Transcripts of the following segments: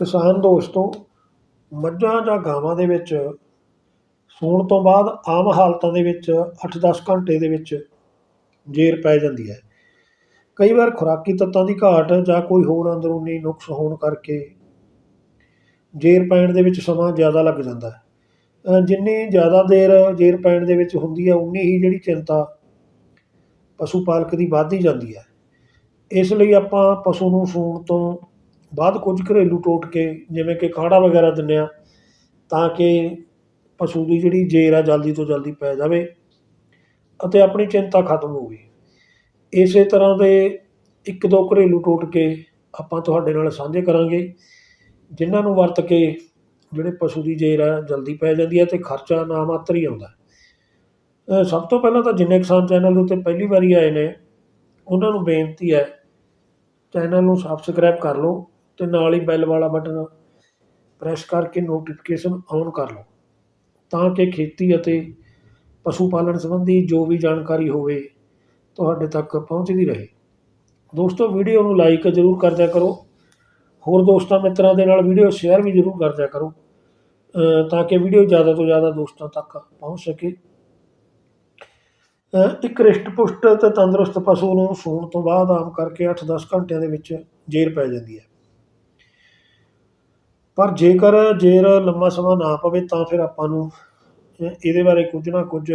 ਕਿਸਾਨ ਦੋਸਤੋ ਮੱਝਾਂ ਜਾਂ ਗਾਵਾਂ ਦੇ ਵਿੱਚ ਸੂਣ ਤੋਂ ਬਾਅਦ ਆਮ ਹਾਲਤਾਂ ਦੇ ਵਿੱਚ 8-10 ਘੰਟੇ ਦੇ ਵਿੱਚ ਜੇਰ ਪੈ ਜਾਂਦੀ ਹੈ। ਕਈ ਵਾਰ ਖੁਰਾਕੀ ਤੱਤਾਂ ਦੀ ਘਾਟ ਜਾਂ ਕੋਈ ਹੋਰ ਅੰਦਰੂਨੀ ਨੁਕਸ ਹੋਣ ਕਰਕੇ ਜੇਰ ਪੈਣ ਦੇ ਵਿੱਚ ਸਮਾਂ ਜ਼ਿਆਦਾ ਲੱਗ ਜਾਂਦਾ ਹੈ। ਜਿੰਨੀ ਜ਼ਿਆਦਾ ਦੇਰ ਜੇਰ ਪੈਣ ਦੇ ਵਿੱਚ ਹੁੰਦੀ ਹੈ, ਉਨੀ ਹੀ ਜਿਹੜੀ ਚਿੰਤਾ ਪਸ਼ੂ ਪਾਲਕ ਦੀ ਵੱਧਦੀ ਜਾਂਦੀ ਹੈ। ਇਸ ਲਈ ਆਪਾਂ ਪਸ਼ੂ ਨੂੰ ਸੂਣ ਤੋਂ ਬਾਅਦ ਕੁਝ ਘਰੇਲੂ ਟੋਟਕੇ, ਜਿਵੇਂ ਕਿ ਕਾੜਾ ਵਗੈਰਾ ਦਿੰਦੇ ਹਾਂ ਤਾਂ ਕਿ ਪਸ਼ੂ ਦੀ ਜਿਹੜੀ ਜੇਰ ਆ ਜਲਦੀ ਤੋਂ ਜਲਦੀ ਪੈ ਜਾਵੇ ਅਤੇ ਆਪਣੀ ਚਿੰਤਾ ਖਤਮ ਹੋਵੇ ਇਸੇ ਤਰ੍ਹਾਂ ਦੇ ਇੱਕ ਦੋ ਘਰੇਲੂ ਟੋਟਕੇ ਆਪਾਂ ਤੁਹਾਡੇ ਨਾਲ ਸਾਂਝੇ ਕਰਾਂਗੇ, ਜਿਨ੍ਹਾਂ ਨੂੰ ਵਰਤ ਕੇ ਜਿਹੜੇ ਪਸ਼ੂ ਦੀ ਜੇਰ ਆ ਜਲਦੀ ਪੈ ਜਾਂਦੀ ਹੈ ਅਤੇ ਖਰਚਾ ਨਾ ਮਾਤਰ ਹੀ ਆਉਂਦਾ। ਸਭ ਤੋਂ ਪਹਿਲਾਂ ਤਾਂ ਜਿੰਨੇ ਕਿਸਾਨ ਚੈਨਲ ਦੇ ਉੱਤੇ ਪਹਿਲੀ ਵਾਰੀ ਆਏ ਨੇ, ਉਹਨਾਂ ਨੂੰ ਬੇਨਤੀ ਹੈ, ਚੈਨਲ ਨੂੰ ਸਬਸਕ੍ਰਾਈਬ ਕਰ ਲਓ ਅਤੇ ਨਾਲ ਹੀ ਬੈਲ ਵਾਲਾ ਬਟਨ ਪ੍ਰੈਸ ਕਰਕੇ ਨੋਟੀਫਿਕੇਸ਼ਨ ਔਨ ਕਰ ਲਓ। ਤਾਂ ਕਿ ਖੇਤੀ ਅਤੇ ਪਸ਼ੂ ਪਾਲਣ ਸੰਬੰਧੀ ਜੋ ਵੀ ਜਾਣਕਾਰੀ ਹੋਵੇ, ਤੁਹਾਡੇ ਤੱਕ ਪਹੁੰਚਦੀ ਰਹੇ। ਦੋਸਤੋ ਵੀਡੀਓ ਨੂੰ ਲਾਈਕ ਜ਼ਰੂਰ ਕਰ ਦਿਆ ਕਰੋ। ਹੋਰ ਦੋਸਤਾਂ ਮਿੱਤਰਾਂ ਦੇ ਨਾਲ ਵੀਡੀਓ ਸ਼ੇਅਰ ਵੀ ਜ਼ਰੂਰ ਕਰ ਦਿਆ ਕਰੋ। ਤਾਂ ਕਿ ਵੀਡੀਓ ਜ਼ਿਆਦਾ ਤੋਂ ਜ਼ਿਆਦਾ ਦੋਸਤਾਂ ਤੱਕ ਪਹੁੰਚ ਸਕੇ। ਇੱਕ ਰਿਸ਼ਟ ਪੁਸ਼ਟ ਅਤੇ ਤੰਦਰੁਸਤ ਪਸ਼ੂ ਨੂੰ ਸੂਣ ਤੋਂ ਬਾਅਦ ਆਮ ਕਰਕੇ 8-10 ਘੰਟਿਆਂ ਦੇ ਵਿੱਚ ਜੇਰ ਪੈ ਜਾਂਦੀ ਹੈ। ਪਰ ਜੇਕਰ ਜੇਰ ਲੰਮਾ ਸਮਾਂ ਨਾ ਪਵੇ, ਤਾਂ ਫਿਰ ਆਪਾਂ ਨੂੰ ਇਹਦੇ ਬਾਰੇ ਕੁਝ ਨਾ ਕੁਝ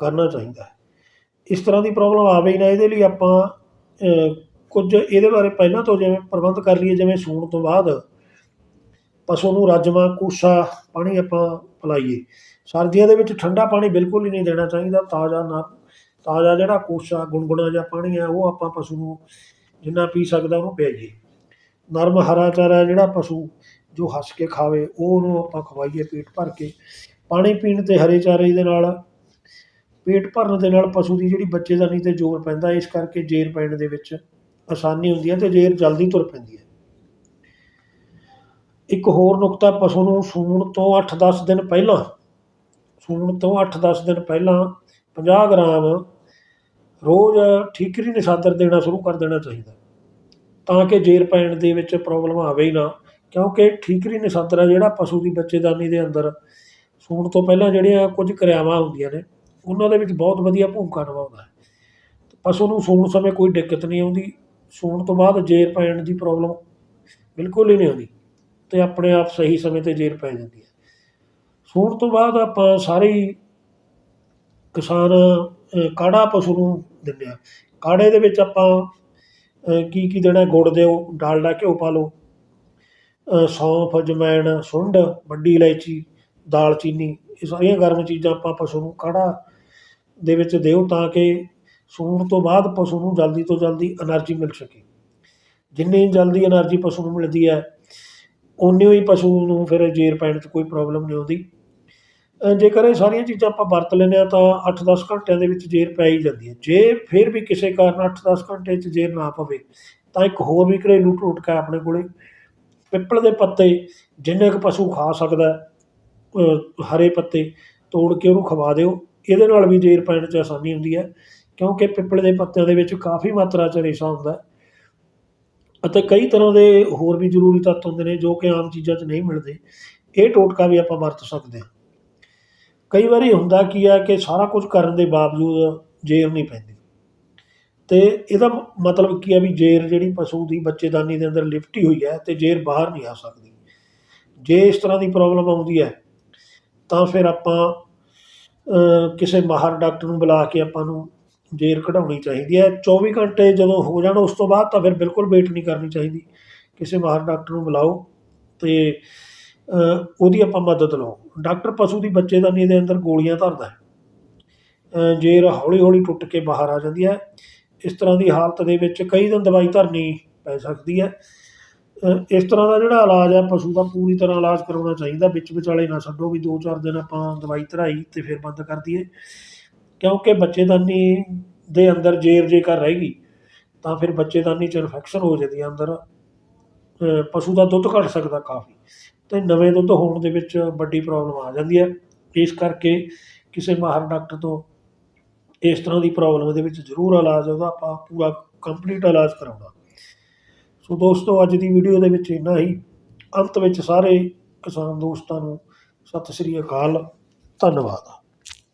ਕਰਨਾ ਚਾਹੀਦਾ ਹੈ। ਇਸ ਤਰ੍ਹਾਂ ਦੀ ਪ੍ਰੋਬਲਮ ਆਵੇ ਹੀ ਨਾ, ਇਹਦੇ ਲਈ ਆਪਾਂ ਕੁਝ ਇਹਦੇ ਬਾਰੇ ਪਹਿਲਾਂ ਤੋਂ ਜਿਵੇਂ ਪ੍ਰਬੰਧ ਕਰ ਲਈਏ, ਜਿਵੇਂ ਸੂਣ ਤੋਂ ਬਾਅਦ ਪਸ਼ੂ ਨੂੰ ਰਾਜਮਾ, ਕੂਸਾ, ਪਾਣੀ ਆਪਾਂ ਪਿਲਾਈਏ। ਸਰਦੀਆਂ ਦੇ ਵਿੱਚ ਠੰਡਾ ਪਾਣੀ ਬਿਲਕੁਲ ਹੀ ਨਹੀਂ ਦੇਣਾ ਚਾਹੀਦਾ। ਤਾਜ਼ਾ ਨਾ, ਤਾਜ਼ਾ ਜਿਹੜਾ ਕੂਸਾ ਗੁਨਗੁਣਾ ਜਾਂ ਪਾਣੀ ਹੈ, ਉਹ ਆਪਾਂ ਪਸ਼ੂ ਨੂੰ ਜਿੰਨਾ ਪੀ ਸਕਦਾ ਉਹਨੂੰ ਪਿਆਈਏ। ਨਰਮ ਹਰਾ ਚਾਰਾ ਜਿਹੜਾ ਪਸ਼ੂ ਜੋ ਹੱਸ ਕੇ ਖਾਵੇ, ਉਹ ਉਹਨੂੰ ਆਪਾਂ ਖਵਾਈਏ ਪੇਟ ਭਰ ਕੇ। ਪਾਣੀ ਪੀਣ ਤੇ ਹਰੇ ਚਾਰੇ ਦੇ ਨਾਲ, ਪੇਟ ਭਰਨ ਦੇ ਨਾਲ ਪਸ਼ੂ ਦੀ ਜਿਹੜੀ ਬੱਚੇਦਾਨੀ ਤੇ ਜ਼ੋਰ ਪੈਂਦਾ, ਇਸ ਕਰਕੇ ਜੇਰ ਪੈਣ ਦੇ ਵਿੱਚ ਆਸਾਨੀ ਹੁੰਦੀ ਹੈ ਤੇ ਜੇਰ ਜਲਦੀ ਤੁਰ ਪੈਂਦੀ ਹੈ। ਇੱਕ ਹੋਰ ਨੁਕਤਾ ਪਸ਼ੂ ਨੂੰ ਸੂਣ ਤੋਂ 8-10 ਦਿਨ ਪਹਿਲਾਂ, ਸੂਣ ਤੋਂ 8-10 ਦਿਨ ਪਹਿਲਾਂ 50 ਗ੍ਰਾਮ ਰੋਜ਼ ਠੀਕਰੀ ਨਿਸ਼ਾਦਰ ਦੇਣਾ ਸ਼ੁਰੂ ਕਰ ਦੇਣਾ ਚਾਹੀਦਾ। ਤਾਂ ਕਿ ਜੇਰ ਪੈਣ ਦੇ ਵਿੱਚ ਪ੍ਰੋਬਲਮ ਆਵੇ ਹੀ ਨਾ, ਕਿਉਂਕਿ ਠੀਕਰੀ ਨਿਸ਼ਾਦਰ ਆ ਜਿਹੜਾ ਪਸ਼ੂ ਦੀ ਬੱਚੇਦਾਨੀ ਦੇ ਅੰਦਰ। ਸੂਣ ਤੋਂ ਪਹਿਲਾਂ ਜਿਹੜੀਆਂ ਕੁਝ ਕਿਰਿਆਵਾਂ ਹੁੰਦੀਆਂ ਨੇ, ਉਹਨਾਂ ਦੇ ਵਿੱਚ ਬਹੁਤ ਵਧੀਆ ਭੂਮਿਕਾ ਨਿਭਾਉਂਦਾ ਹੈ। ਪਸ਼ੂ ਨੂੰ ਸੂਣ ਸਮੇਂ ਕੋਈ ਦਿੱਕਤ ਨਹੀਂ ਆਉਂਦੀ। ਸੂਣ ਤੋਂ ਬਾਅਦ ਜੇਰ ਪੈਣ ਦੀ ਪ੍ਰੋਬਲਮ ਬਿਲਕੁਲ ਹੀ ਨਹੀਂ ਆਉਂਦੀ ਅਤੇ ਆਪਣੇ ਆਪ ਸਹੀ ਸਮੇਂ 'ਤੇ ਜੇਰ ਪੈ ਜਾਂਦੀ ਹੈ। ਸੂਣ ਤੋਂ ਬਾਅਦ ਆਪਾਂ ਸਾਰੇ ਕਿਸਾਨ ਕਾੜਾ ਪਸ਼ੂ ਨੂੰ ਦਿੰਦੇ ਆ ਕਾੜੇ ਦੇ ਵਿੱਚ ਆਪਾਂ ਕੀ ਕੀ ਦੇਣਾ ਗੁੜ ਦਿਓ ਡਾਲਡਾ ਘਿਓ ਪਾ ਲਓ। ਸੌਂਫ ਅਜਵਾਇਣ ਸੁੰਡ, ਵੱਡੀ ਇਲਾਇਚੀ ਦਾਲਚੀਨੀ ਇਹ ਸਾਰੀਆਂ ਗਰਮ ਚੀਜ਼ਾਂ ਆਪਾਂ ਪਸ਼ੂ ਨੂੰ ਕਾੜਾ ਦੇ ਵਿੱਚ ਦਿਓ ਤਾਂ ਕਿ ਸੂਣ ਤੋਂ ਬਾਅਦ ਪਸ਼ੂ ਨੂੰ ਜਲਦੀ ਤੋਂ ਜਲਦੀ એનર્ਜੀ ਮਿਲ ਸਕੇ। ਜਿੰਨੀ ਜਲਦੀ એનર્ਜੀ ਪਸ਼ੂ ਨੂੰ ਮਿਲਦੀ ਹੈ ਉਨੀ ਹੀ ਪਸ਼ੂ ਨੂੰ ਫਿਰ ਜੇਰ ਪੈਣ 'ਚ ਕੋਈ ਪ੍ਰੋਬਲਮ ਨਹੀਂ ਆਉਂਦੀ। ਜੇਕਰ ਇਹ ਸਾਰੀਆਂ ਚੀਜ਼ਾਂ ਆਪਾਂ ਵਰਤ ਲੈਂਦੇ ਹਾਂ ਤਾਂ 8-10 ਘੰਟਿਆਂ ਦੇ ਵਿੱਚ ਜੇਰ ਪੈ ਹੀ ਜਾਂਦੀ ਹੈ। ਜੇ ਫਿਰ ਵੀ ਕਿਸੇ ਕਾਰਨ 8-10 ਘੰਟੇ 'ਚ ਜੇਰ ਨਾ ਪਵੇ, ਤਾਂ ਇੱਕ ਹੋਰ ਵੀ ਘਰੇਲੂ ਟੋਟਕਾ ਹੈ ਆਪਣੇ ਕੋਲੇ। ਪਿੱਪਲ ਦੇ ਪੱਤੇ, ਜਿੰਨੇ ਕੁ ਪਸ਼ੂ ਖਾ ਸਕਦਾ ਹਰੇ ਪੱਤੇ, ਤੋੜ ਕੇ ਉਹਨੂੰ ਖਵਾ ਦਿਓ। ਇਹਦੇ ਨਾਲ ਵੀ ਜੇਰ ਪੈਣ 'ਚ ਆਸਾਨੀ ਹੁੰਦੀ ਹੈ, ਕਿਉਂਕਿ ਪਿੱਪਲ ਦੇ ਪੱਤਿਆਂ ਦੇ ਵਿੱਚ ਕਾਫੀ ਮਾਤਰਾ 'ਚ ਰੇਸ਼ਾ ਹੁੰਦਾ ਅਤੇ ਕਈ ਤਰ੍ਹਾਂ ਦੇ ਹੋਰ ਵੀ ਜ਼ਰੂਰੀ ਤੱਤ ਹੁੰਦੇ ਨੇ ਜੋ ਕਿ ਆਮ ਚੀਜ਼ਾਂ 'ਚ ਨਹੀਂ ਮਿਲਦੇ। ਇਹ ਟੋਟਕਾ ਵੀ ਆਪਾਂ ਵਰਤ ਸਕਦੇ ਹਾਂ। ਕਈ ਵਾਰੀ ਹੁੰਦਾ ਕੀ ਆ ਕਿ ਸਾਰਾ ਕੁਝ ਕਰਨ ਦੇ ਬਾਵਜੂਦ ਜੇਰ ਨਹੀਂ ਪੈਂਦੀ। ਅਤੇ ਇਹਦਾ ਮਤਲਬ ਕੀ ਹੈ ਵੀ ਜੇਰ ਜਿਹੜੀ ਪਸ਼ੂ ਦੀ ਬੱਚੇਦਾਨੀ ਦੇ ਅੰਦਰ ਲਿਪਟੀ ਹੋਈ ਹੈ ਅਤੇ ਜੇਰ ਬਾਹਰ ਨਹੀਂ ਆ ਸਕਦੀ। ਜੇ ਇਸ ਤਰ੍ਹਾਂ ਦੀ ਪ੍ਰੋਬਲਮ ਆਉਂਦੀ ਹੈ, ਤਾਂ ਫਿਰ ਆਪਾਂ ਕਿਸੇ ਮਾਹਰ ਡਾਕਟਰ ਨੂੰ ਬੁਲਾ ਕੇ ਆਪਾਂ ਨੂੰ ਜੇਰ ਕਢਾਉਣੀ ਚਾਹੀਦੀ ਹੈ। 24 ਘੰਟੇ ਜਦੋਂ ਹੋ ਜਾਣ ਉਸ ਤੋਂ ਬਾਅਦ ਤਾਂ ਫਿਰ ਬਿਲਕੁਲ ਵੇਟ ਨਹੀਂ ਕਰਨੀ ਚਾਹੀਦੀ। ਕਿਸੇ ਮਾਹਰ ਡਾਕਟਰ ਨੂੰ ਬੁਲਾਓ ਅਤੇ ਉਹਦੀ ਆਪਾਂ ਮਦਦ ਲਓ ਡਾਕਟਰ ਪਸ਼ੂ ਦੀ ਬੱਚੇਦਾਨੀ ਦੇ ਅੰਦਰ ਗੋਲੀਆਂ ਧਰਦਾ ਹੈ। ਜੇਰ ਹੌਲੀ ਹੌਲੀ ਟੁੱਟ ਕੇ ਬਾਹਰ ਆ ਜਾਂਦੀ ਹੈ, ਇਸ ਤਰ੍ਹਾਂ ਦੀ ਹਾਲਤ ਦੇ ਵਿੱਚ ਕਈ ਦਿਨ ਦਵਾਈ ਧਰਨੀ ਪੈ ਸਕਦੀ ਹੈ। ਇਸ ਤਰ੍ਹਾਂ ਦਾ ਜਿਹੜਾ ਇਲਾਜ ਹੈ, ਪਸ਼ੂ ਦਾ ਪੂਰੀ ਤਰ੍ਹਾਂ ਇਲਾਜ ਕਰਾਉਣਾ ਚਾਹੀਦਾ। ਵਿੱਚ ਵਿਚਾਲੇ ਨਾ ਛੱਡੋ ਵੀ 2-4 ਦਿਨ ਆਪਾਂ ਦਵਾਈ ਧਰਾਈ ਅਤੇ ਫਿਰ ਬੰਦ ਕਰ ਦਈਏ। ਕਿਉਂਕਿ ਬੱਚੇਦਾਨੀ ਦੇ ਅੰਦਰ ਜੇਰ ਜੇਕਰ ਰਹੇਗੀ, ਤਾਂ ਫਿਰ ਬੱਚੇਦਾਨੀ 'ਚ ਇਨਫੈਕਸ਼ਨ ਹੋ ਜਾਂਦੀ ਹੈ ਅੰਦਰ। ਪਸ਼ੂ ਦਾ ਦੁੱਧ ਘੱਟ ਸਕਦਾ ਕਾਫੀ। ਅਤੇ ਨਵੇਂ ਦੁੱਧ ਹੋਣ ਦੇ ਵਿੱਚ ਵੱਡੀ ਪ੍ਰੋਬਲਮ ਆ ਜਾਂਦੀ ਹੈ। ਇਸ ਕਰਕੇ ਕਿਸੇ ਮਾਹਰ ਡਾਕਟਰ ਤੋਂ ਇਸ ਤਰ੍ਹਾਂ ਦੀ ਪ੍ਰੋਬਲਮ ਦੇ ਵਿੱਚ ਜ਼ਰੂਰ ਇਲਾਜ ਉਹਦਾ ਆਪਾਂ ਪੂਰਾ ਕੰਪਲੀਟ ਇਲਾਜ ਕਰਾਉਣਾ। ਸੋ ਦੋਸਤੋ, ਅੱਜ ਦੀ ਵੀਡੀਓ ਦੇ ਵਿੱਚ ਇੰਨਾ ਹੀ। ਅੰਤ ਵਿੱਚ ਸਾਰੇ ਕਿਸਾਨ ਦੋਸਤਾਂ ਨੂੰ ਸਤਿ ਸ੍ਰੀ ਅਕਾਲ। ਧੰਨਵਾਦ।